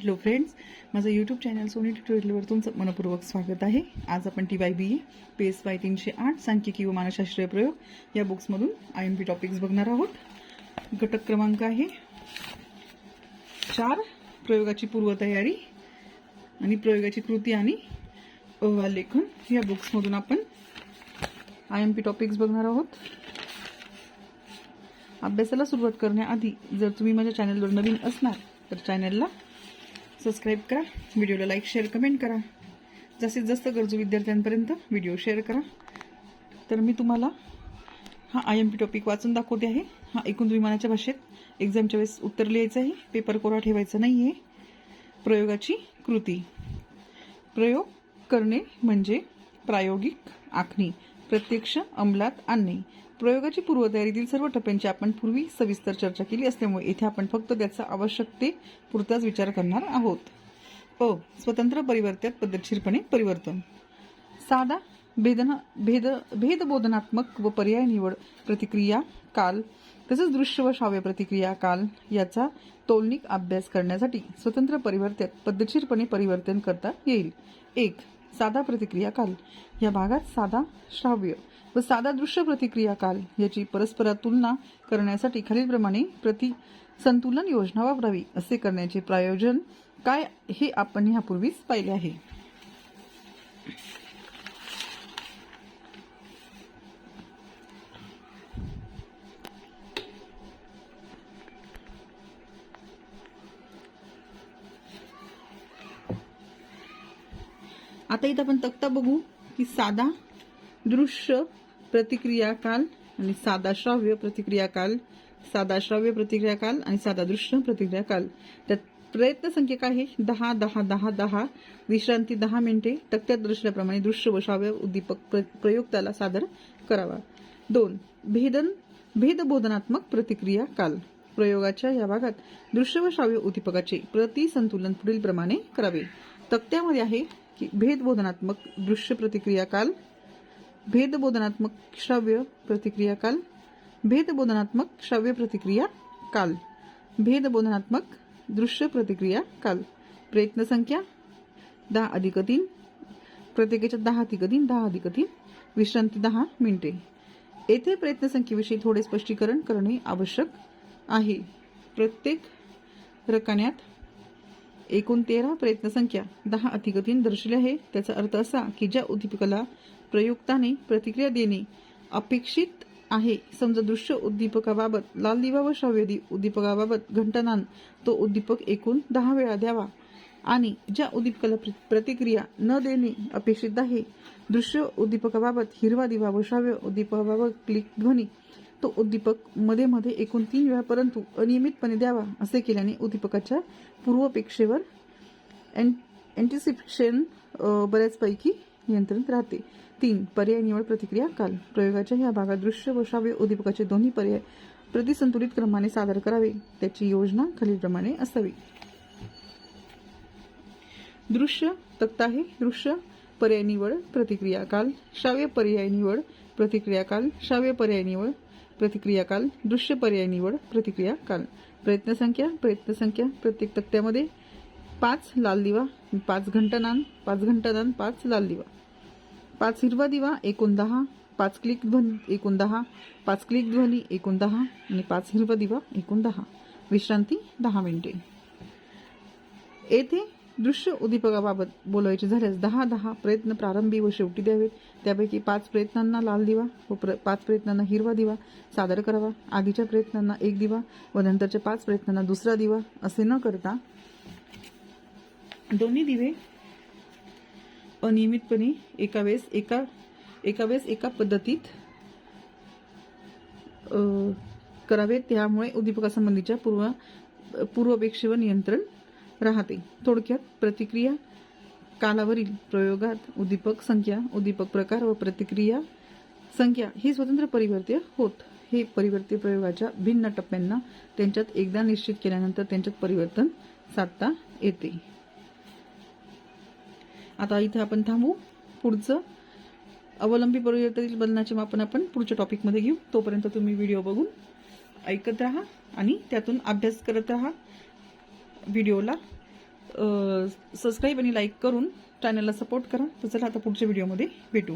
Hello friends माझं YouTube channel Soni ट्युटोरियलवर तुमचं मनपूर्वक स्वागत आहे. आज आपण T Y B A P S Y तीनशे आठ सांख्यिकी व मानसशास्त्रीय प्रयोग या बुक्समधून आय एम पी टॉपिक्स बघणार आहोत. घटक क्रमांक आहे. चार प्रयोगाची पूर्वतयारी आणि प्रयोगाची कृती आणि अहवाल लेखन. या बुक्समधून आपण आय एम पी टॉपिक्स बघणार आहोत. अभ्यासाला सुरुवात करण्याआधी जर तुम्ही माझ्या चॅनलवर नवीन असणार तर चॅनलला सबस्क्राईब करा. व्हिडिओला लाईक शेअर कमेंट करा. जास्तीत जास्त गरजू विद्यार्थ्यांपर्यंत व्हिडिओ शेअर करा. तर मी तुम्हाला हा आय एम पी टॉपिक वाचून दाखवते आहे. हा एकूण विमानाच्या भाषेत एक्झामच्या वेळेस उत्तर लिहायचं आहे. पेपर कोरा ठेवायचा नाही आहे प्रयोगाची कृती. प्रयोग करणे म्हणजे प्रायोगिक आखणी. प्रत्यक्ष अंमलात आणणे. प्रयोगाची पूर्वतयारीतील सर्व टप्प्यांची आपण पूर्वी सविस्तर चर्चा केली असल्यामुळे येथे आपण फक्त त्याचा आवश्यकते पुरताच विचार करणार आहोत. अ. स्वतंत्र परिवर्त्यात पद्धतशीरपणे परिवर्तन. साधा भेदना भेद भेदबोधनात्मक व पर्याय निवड प्रतिक्रिया काल तसेच दृश्य व श्राव्य प्रतिक्रिया काल याचा तोलनिक अभ्यास करण्यासाठी स्वतंत्र परिवर्त्यात पद्धतशीरपणे परिवर्तन करता येईल. एक साधा प्रतिक्रिया काल. या भागात साधा श्राव्य व साधा दृश्य प्रतिक्रिया काल याची परस्परात तुलना करण्यासाठी खालीलप्रमाणे प्रति संतुलन योजना वापरावी असे करण्याचे प्रयोजन काय हे आपण ह्यापूर्वीच पाहिले आहे. आता इथं आपण तक्ता बघू की साधा दृश्य प्रतिक्रिया काल आणि साधा श्राव्य प्रतिक्रिया काल साधा श्राव्य प्रतिक्रिया काल आणि साधा दृश्य प्रतिक्रिया काल. त्यात प्रयत्न संख्या काय आहे दहा दहा दहा दहा. विश्रांती दहा मिनिटे. तक्त्यात दर्शल्याप्रमाणे दृश्य व श्राव्य उद्दीपक प्र- प्रयोक्ताला सादर करावा. दोन भेदन भेदबोधनात्मक प्रतिक्रिया काल. प्रयोगाच्या या भागात दृश्य व श्राव्य उद्दीपकाचे प्रतिसंतुलन पुढीलप्रमाणे करावे. तक्त्यामध्ये आहे की भेदबोधनात्मक दृश्य प्रतिक्रिया काल भेदबोधनात्मक श्राव्य प्रतिक्रिया काल. भेदबोधनात्मक श्राव्य प्रतिक्रिया काल. भेदबोधनात्मक दृश्य प्रतिक्रिया काल. प्रयत्न संख्या दहा अधिक तीन. प्रत्येकाच्या दहा अधिक तीन दहा अधिक तीन. विश्रांती दहा मिनिटे. येथे प्रयत्न संख्येविषयी थोडे स्पष्टीकरण करणे आवश्यक आहे. प्रत्येक रकान्यात एकूण तेरा प्रयत्न संख्या दहा अतिगतीन तीन दर्शवली आहे. त्याचा अर्थ असा की ज्या उद्दीपकाला प्रयुक्ताने प्रतिक्रिया देणे अपेक्षित आहे समजा दृश्य उद्दीपकाबाबत लाल दिवा व श्राव्यदी उद्दीपकाबाबत घंटानान तो उद्दीपक एकूण दहा वेळा द्यावा. आणि ज्या उद्दीपकाला प्रतिक्रिया न देणे अपेक्षित आहे दृश्य उद्दीपकाबाबत हिरवा दिवा व श्राव्य उद्दीपकाबाबत क्लिक ध्वनी तो उद्दीपकमध्ये मध्ये एकूण तीन वेळा परंतु अनियमितपणे द्यावा असे केल्याने उद्दीपकाच्या पूर्वपेक्षेवर अँटिसिपेशन बऱ्याचपैकी नियंत्रित राहते. तीन पर्याय निवड प्रतिक्रिया काल. प्रयोगाच्या या भागात दृश्य व श्राव्य उद्दीपकाचे दोन्ही पर्याय प्रतिसंतुलित क्रमाने सादर करावे. त्याची योजना खालीलप्रमाणे असावी. दृश्य तक्ता हे दृश्य पर्याय निवड प्रतिक्रिया काल. श्राव्य पर्याय निवड प्रतिक्रिया काल. श्राव्य पर्याय निवड प्रतिक्रिया काल दृश्य पर्याय निवड प्रतिक्रिया काल. प्रयत्न संख्या प्रयत्न संख्या प्रत्येक तक्त्यामध्ये पाच लाल दिवा पाच घंटानान पाच घंटानान पाच लाल दिवा. पाच हिरवा दिवा एकूण दहा पाच क्लिक ध्वनी एकूण दहा पाच क्लिक ध्वनी एकूण दहा आणि पाच हिरवा दिवा एकूण दहा. विश्रांती दहा मिनिटे. येथे दृश्य उद्दीपकाबाबत बोलायचे झाल्यास दहा दहा प्रयत्न प्रारंभी व शेवटी द्यावेत. त्यापैकी पाच प्रयत्नांना लाल दिवा व प्र पाच प्रयत्नांना हिरवा दिवा सादर करावा. आधीच्या प्रयत्नांना एक दिवा व नंतरच्या पाच प्रयत्नांना दुसरा दिवा असे न करता दोन्ही दिवे अनियमितपणे एका वेळेस एका एका वेळेस एका पद्धतीत करावेत. करावे त्यामुळे उद्दीपकासंबंधीच्या पूर्व पूर्वापेक्षेवर नियंत्रण राहते. थोडक्यात प्रतिक्रिया कालावरील प्रयोगात उद्दीपक संख्या उद्दीपक प्रकार व प्रतिक्रिया संख्या ही स्वतंत्र परिवर्त्य होत. हे परिवर्त्य प्रयोगाच्या भिन्न टप्प्यांना त्यांच्यात एकदा निश्चित केल्यानंतर त्यांच्यात परिवर्तन साधता येते. आता इथं आपण थांबू. पुढचं अवलंबी परिवर्तनातील बदलाचे मापन आपण पुढच्या टॉपिकमध्ये घेऊ. तोपर्यंत तुम्ही व्हिडिओ बघून ऐकत राहा आणि त्यातून अभ्यास करत राहा. व्हिडिओला. सबस्क्राईब आणि लाईक करून चॅनलला सपोर्ट करा. तर चला आता पुढच्या व्हिडिओमध्ये भेटू.